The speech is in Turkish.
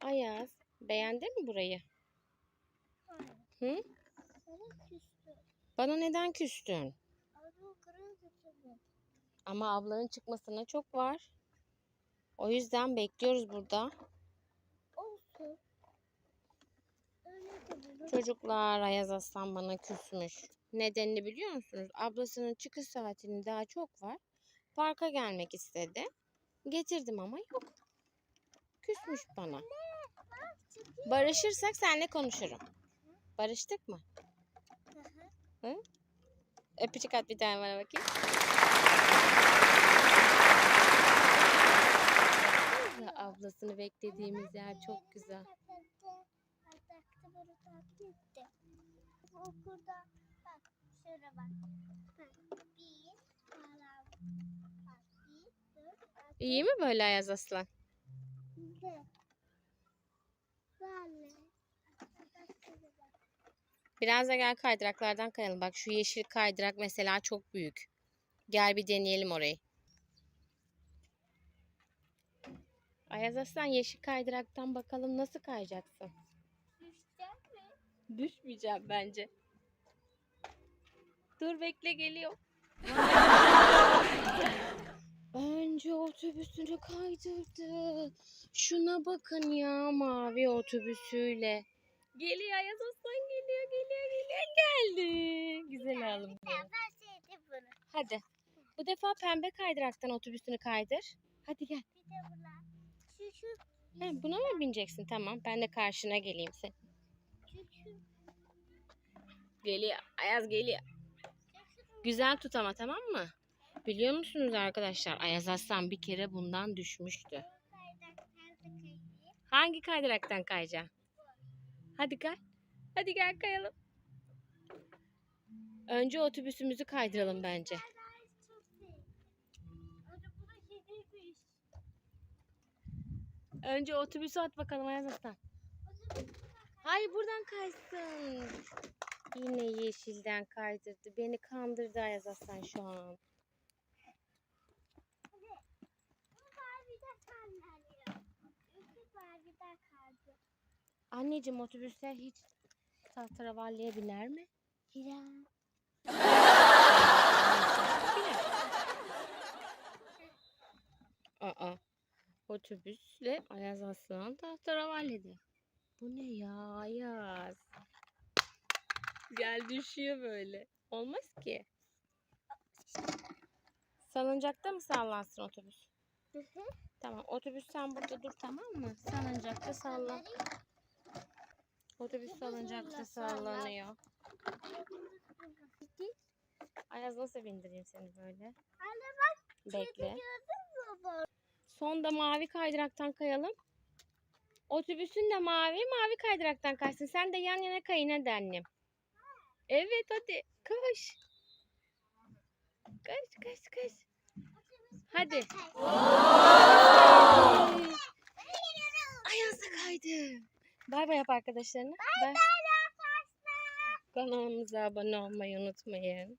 Ayaz, beğendin mi burayı? Hayır. Hı? Sana. Bana neden küstün? Ama ablanın çıkmasına çok var. O yüzden bekliyoruz burada. Olsun. Çocuklar Ayaz Aslan bana küsmüş. Nedenini biliyor musunuz? Ablasının çıkış saatinin daha çok var. Parka gelmek istedi. Getirdim ama yok. Küsmüş bana. Barışırsak seninle konuşurum. Barıştık mı? Hı. Öpücük at bir tane bana bakayım. Ablasını beklediğimiz yer çok güzel. Okulda bak şöyle bak. İyi mi böyle Ayaz Aslan? yedi. Böyle. Bak şöyle bak. Biraz da gel kaydıraklardan kayalım. Bak şu yeşil kaydırak mesela çok büyük. Gel bir deneyelim orayı. Ayaz Aslan yeşil kaydıraktan bakalım nasıl kayacaksın? Düşecek mi? Düşmeyeceğim bence. Dur bekle geliyor. Önce otobüsünü kaydırdı. Şuna bakın ya mavi otobüsüyle. Geliyor Ayaz Aslan geliyor geliyor geliyor geldi. Güzel sevdim bunu. Hadi. Bu defa pembe kaydıraktan otobüsünü kaydır. Hadi gel. Bir de buna. Şu şu. He, buna mı bineceksin? Tamam. Ben de karşına geleyim sen. Şu şu. Geliyor. Ayaz geliyor. Güzel tut ama tamam mı? Biliyor musunuz arkadaşlar? Ayaz Aslan bir kere bundan düşmüştü. Hangi kaydıraktan kayacaksın? Hadi gel. Hadi gel kayalım. Önce otobüsümüzü kaydıralım bence. Önce otobüsü at bakalım Ayaz Aslan. Hayır buradan kaysın. Yine yeşilden kaydırdı. Beni kandırdı Ayaz Aslan şu an. Anneciğim otobüsler hiç tahterevalliye biner mi? Hira. Aa. Otobüsle Ayaz Aslan tahterevalliede. Bu ne ya Ayaz? Gel düşüyor böyle. Olmaz ki. Salıncakta mı sallansın otobüs? Tamam. Otobüs sen burada dur tamam mı? Salıncakta sallan. Otobüs salıncakta sallanıyor. Ayaz nasıl bindireyim seni böyle? Anne Bekle. baba. Son da mavi kaydıraktan kayalım. Otobüsün de mavi, mavi kaydıraktan kaysın. Sen de yan yana kayın hadi annem. Evet hadi koş. Koş koş koş. Hadi. Ayaz da kaydı. Bay bay yap arkadaşlarına. Bay bay Kanalımıza abone olmayı unutmayın.